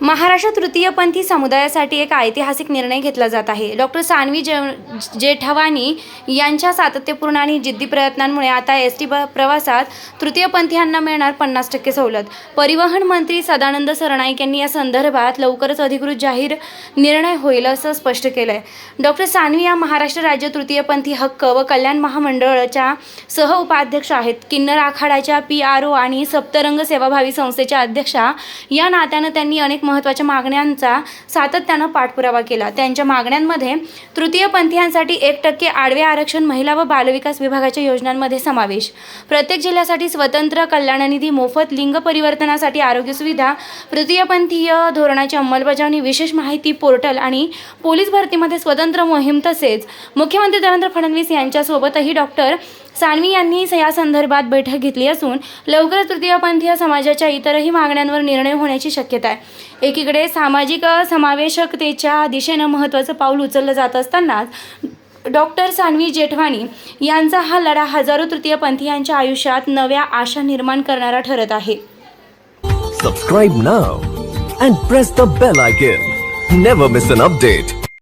महाराष्ट्र तृतीयपंथी समुदायासाठी एक ऐतिहासिक निर्णय घेतला जात आहे. डॉक्टर सानवी जे जेठवानी यांच्या सातत्यपूर्ण आणि जिद्दी प्रयत्नांमुळे आता एस टी प्रवासात तृतीयपंथीयांना मिळणार पन्नास टक्के सवलत. परिवहन मंत्री सदानंद सरनाईक यांनी या संदर्भात लवकरच अधिकृत जाहीर निर्णय होईल असं स्पष्ट केलं आहे डॉक्टर सानवी या महाराष्ट्र राज्य तृतीयपंथी हक्क व कल्याण महामंडळाच्या सह उपाध्यक्ष आहेत. किन्नर आखाड्याच्या पी आर ओ आणि सप्तरंग सेवाभावी संस्थेच्या अध्यक्षा या नात्यानं त्यांनी अनेक महत्त्वाच्या मागण्यांचा सातत्यानं पाठपुरावा केला. त्यांच्या मागण्यांमध्ये तृतीयपंथीयांसाठी एक टक्के आडवे आरक्षण महिला व बालविकास विभागाच्या योजनांमध्ये समावेश. प्रत्येक जिल्ह्यासाठी स्वतंत्र कल्याणनिधी मोफत लिंग परिवर्तनासाठी आरोग्य सुविधा तृतीयपंथीय धोरणाची अंमलबजावणी विशेष माहिती पोर्टल आणि पोलीस भरतीमध्ये स्वतंत्र मोहीम तसेच मुख्यमंत्री देवेंद्र फडणवीस यांच्यासोबतही डॉक्टर सानवी यांनी या संदर्भात बैठक घेतली असून लवकरच तृतीयपंथीय समाजाच्या इतरही मागण्यांवर निर्णय होण्याची शक्यता आहे. एकीकडे सामाजिक समावेशकतेच्या दिशेनं महत्त्वाचं पाऊल उचललं जात असतानाच डॉक्टर सानवी जेठवानी यांचा हा लढा हजारो तृतीयपंथीयांच्या आयुष्यात नव्या आशा निर्माण करणारा ठरत आहे. Subscribe now and press the bell icon never miss an update